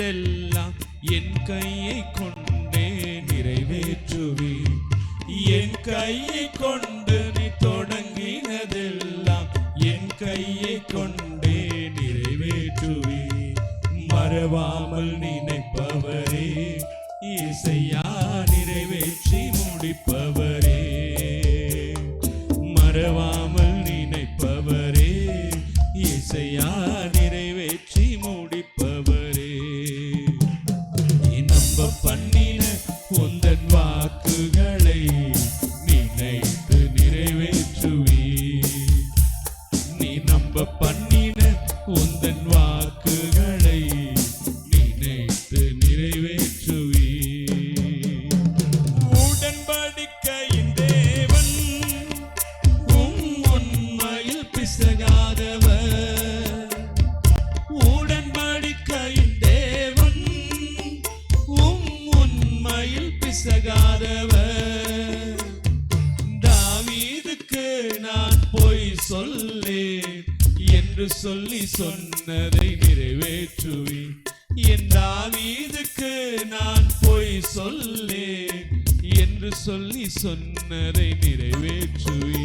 இதெல்லாம் என் கையை கொண்டே நிறைவேற்றுவி என் கையை கொண்டு நீ தொடங்கினதெல்லாம் என் கையை கொண்டே நிறைவேற்றுவி மறவாமல் நினைப்பவரே இசையா நிறைவேற்றி முடிப்பவரே. மறவாமல் நினைப்பவரே இசையா உந்தன் வாக்குகளை நினைத்து நிறைவேற்றுவி. உடன்படிக்கையின் தேவன் உம் உண்மையில் பிசகாதவர். உடன்படிக்கையின் தேவன் உம் உண்மையில் பிசகாதவர். தாவீதுக்கு நான் பொய் சொல்லேன் என்று சொல்லி சொன்னதை நிறைவேற்றுவி என் தாவீதுக்கு நான் போய் சொல்லேன் என்று சொல்லி சொன்னதை நிறைவேற்றுவி